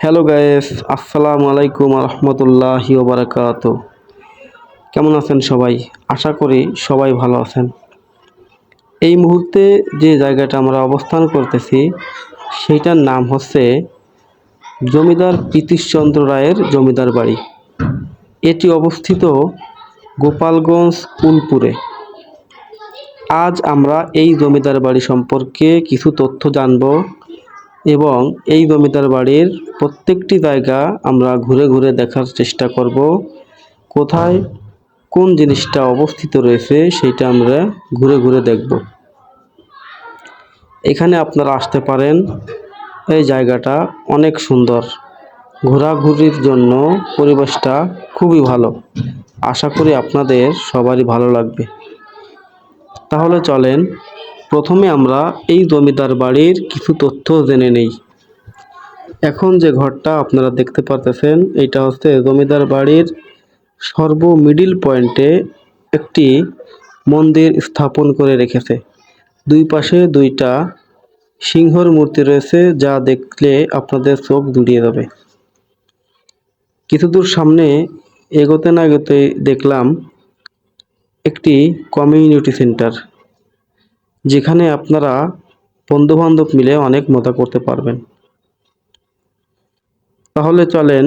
Hello guys আসসালামু আলাইকুম রহমতুল্লাহি ওবরাকাত কেমন আছেন সবাই? আশা করি সবাই ভালো আছেন। এই মুহূর্তে যে জায়গাটা আমরা অবস্থান করতেছি, সেইটার নাম হচ্ছে জমিদার প্রীতিশচন্দ্র রায়ের জমিদার বাড়ি। এটি অবস্থিত গোপালগঞ্জ উলপুরে আজ আমরা এই জমিদার বাড়ি সম্পর্কে কিছু তথ্য জানব। এবং এই জমিদার বাড়ির প্রত্যেকটি জায়গা আমরা ঘুরে ঘুরে দেখার চেষ্টা করব। কোথায় কোন জিনিসটা অবস্থিত রয়েছে সেটা আমরা ঘুরে ঘুরে দেখব। এখানে আপনারা আসতে পারেন। এই জায়গাটা অনেক সুন্দর। ঘোরাঘুরির জন্য পরিবেশটা খুবই ভালো। আশা করি আপনাদের সবারই ভালো লাগবে। তাহলে চলেন প্রথমে আমরা এই জমিদার বাড়ির কিছু তথ্য জেনে নেই। এখন যে ঘরটা আপনারা দেখতে পারতেছেন, এটা হচ্ছে জমিদার বাড়ির সর্ব মিডিল পয়েন্টে একটি মন্দির স্থাপন করে রেখেছে। দুই পাশে দুইটা সিংহর মূর্তি রয়েছে, যা দেখলে আপনাদের চোখ জুড়িয়ে যাবে। কিছু দূর সামনে এগোতে না এগোতে দেখলাম একটি কমিউনিটি সেন্টার। যেখানে আপনারা বন্ধুবান্ধব মিলে অনেক মজা করতে পারবেন। তাহলে চলেন,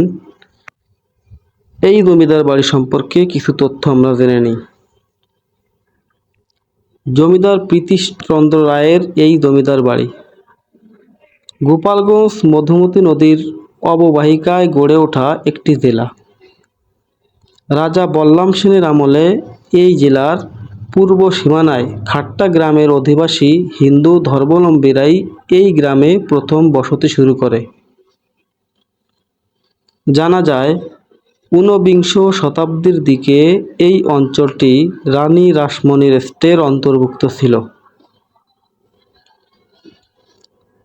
এই জমিদার বাড়ি সম্পর্কে কিছু তথ্য আমরা জেনে নিই। জমিদার প্রীতিশচন্দ্র রায়ের এই জমিদার বাড়ি। গোপালগঞ্জ মধুমতি নদীর অববাহিকায় গড়ে ওঠা একটি জেলা। রাজা বল্লাম সেনের আমলে এই জেলার পূর্ব সীমানায় খাট্টা গ্রামের অধিবাসী হিন্দু ধর্মাবলম্বীরাই এই গ্রামে প্রথম বসতি শুরু করে। জানা যায়, ঊনবিংশ শতাব্দীর দিকে এই অঞ্চলটি রানী রাসমণির স্টের অন্তর্ভুক্ত ছিল।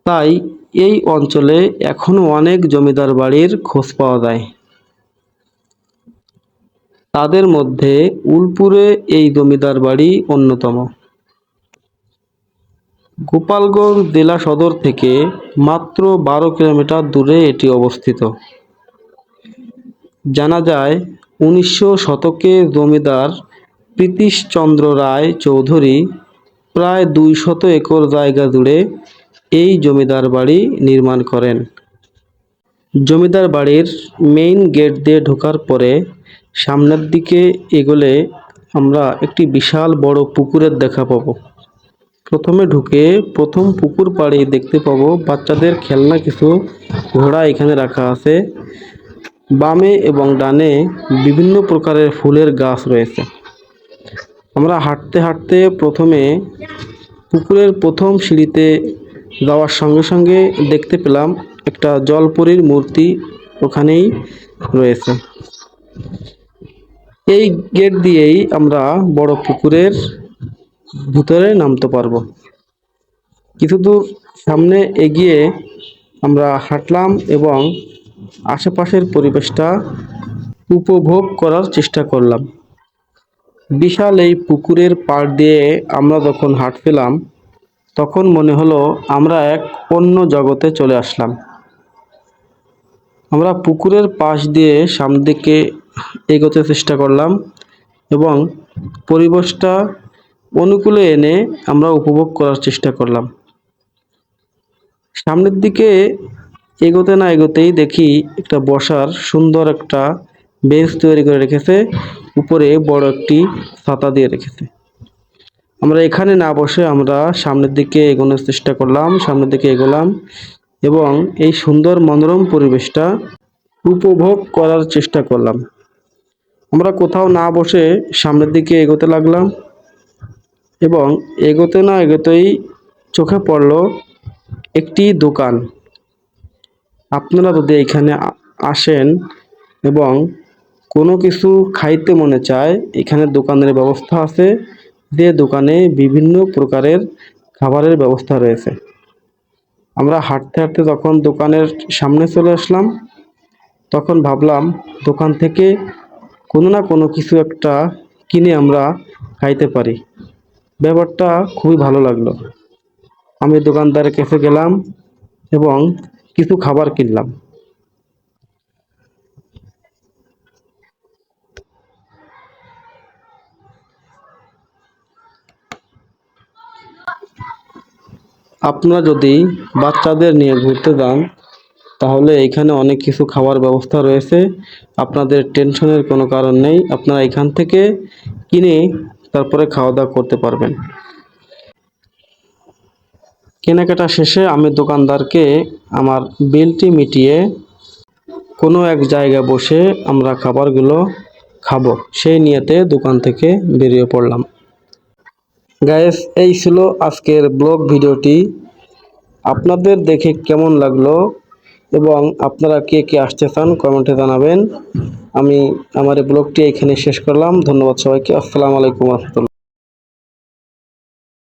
তাই এই অঞ্চলে এখনও অনেক জমিদার বাড়ির খোঁজ পাওয়া যায়। তাদের মধ্যে উলপুরে এই জমিদার বাড়ি অন্যতম। গোপালগঞ্জ জেলা সদর থেকে মাত্র বারো কিলোমিটার দূরে এটি অবস্থিত। জানা যায়, উনিশশো শতকে জমিদার প্রীতিশচন্দ্র রায় চৌধুরী প্রায় দুই শত একর জায়গা জুড়ে এই জমিদার বাড়ি নির্মাণ করেন। জমিদার বাড়ির মেইন গেট দিয়ে ঢোকার পরে সামনের দিকে এগোলে আমরা একটি বিশাল বড় পুকুরের দেখা পাবো। প্রথমে ঢুকে প্রথম পুকুর পাড়ে দেখতে পাবো বাচ্চাদের খেলনা কিছু ঘোড়া এখানে রাখা আছে। বামে এবং ডানে বিভিন্ন প্রকারের ফুলের গাছ রয়েছে। আমরা হাঁটতে হাঁটতে প্রথমে পুকুরের প্রথম সিঁড়িতে যাওয়ার সঙ্গে সঙ্গে দেখতে পেলাম একটা জলপরীর মূর্তি ওখানেই রয়েছে। এই গেট দিয়েই আমরা বড় পুকুরের ভিতরে নামতে পারব। কিছু দূর সামনে এগিয়ে আমরা হাঁটলাম এবং আশেপাশের পরিবেশটা উপভোগ করার চেষ্টা করলাম। বিশাল এই পুকুরের পাড় দিয়ে আমরা যখন হাঁটছিলাম তখন মনে হলো আমরা এক অন্য জগতে চলে আসলাম। আমরা পুকুরের পাশ দিয়ে সামনের দিকে এগোতে চেষ্টা করলাম এবং পরিবেশটা অনুকূলে এনে আমরা উপভোগ করার চেষ্টা করলাম। সামনের দিকে এগোতে না এগোতেই দেখি একটা বসার সুন্দর একটা বেঞ্চ তৈরি করে রেখেছে, উপরে বড় একটি ছাতা দিয়ে রেখেছে। আমরা এখানে না বসে আমরা সামনের দিকে এগোনোর চেষ্টা করলাম, সামনের দিকে এগোলাম এবং এই সুন্দর মনোরম পরিবেশটা উপভোগ করার চেষ্টা করলাম। আমরা কোথাও না বসে সামনের দিকে এগোতে লাগলাম এবং এগোতে না এগোতেই চোখে পড়ল একটি দোকান। আপনারা যদি এখানে আসেন এবং কোনো কিছু খাইতে মনে চায়, এখানে দোকানের ব্যবস্থা আছে। যে দোকানে বিভিন্ন প্রকারের খাবারের ব্যবস্থা রয়েছে। আমরা হাঁটতে হাঁটতে যখন দোকানের সামনে চলে আসলাম, তখন ভাবলাম দোকান থেকে কোনো না কোনো কিছু একটা কিনে আমরা খাইতে পারি। ব্যাপারটা খুবই ভালো লাগল। আমি দোকানদারের কাছে গেলাম এবং কিছু খাবার কিনলাম। আপনারা যদি বাচ্চাদের নিয়ে ঘুরতে যান তাহলে এখানে অনেক কিছু খাওয়ার ব্যবস্থা রয়েছে। আপনাদের টেনশনের কোনো কারণ নেই। আপনারা এখান থেকে কিনে তারপরে খাওয়া দাওয়া করতে পারবেন। কেনাকাটা শেষে আমি দোকানদারকে আমার বিলটি মিটিয়ে কোনো এক জায়গায় বসে আমরা খাবারগুলো খাব। সেই নিয়েতে দোকান থেকে বেরিয়ে পড়লাম। গায়েস, এই ছিল আজকের ব্লগ ভিডিওটি। আপনাদের দেখে কেমন লাগল? এবং আপনারা কে কে আসতে চান কমেন্টে জানাবেন। আমি আমার এই ব্লগটি এখানে শেষ করলাম। ধন্যবাদ সবাইকে। আসসালামু আলাইকুম রহমতুল্লাহ।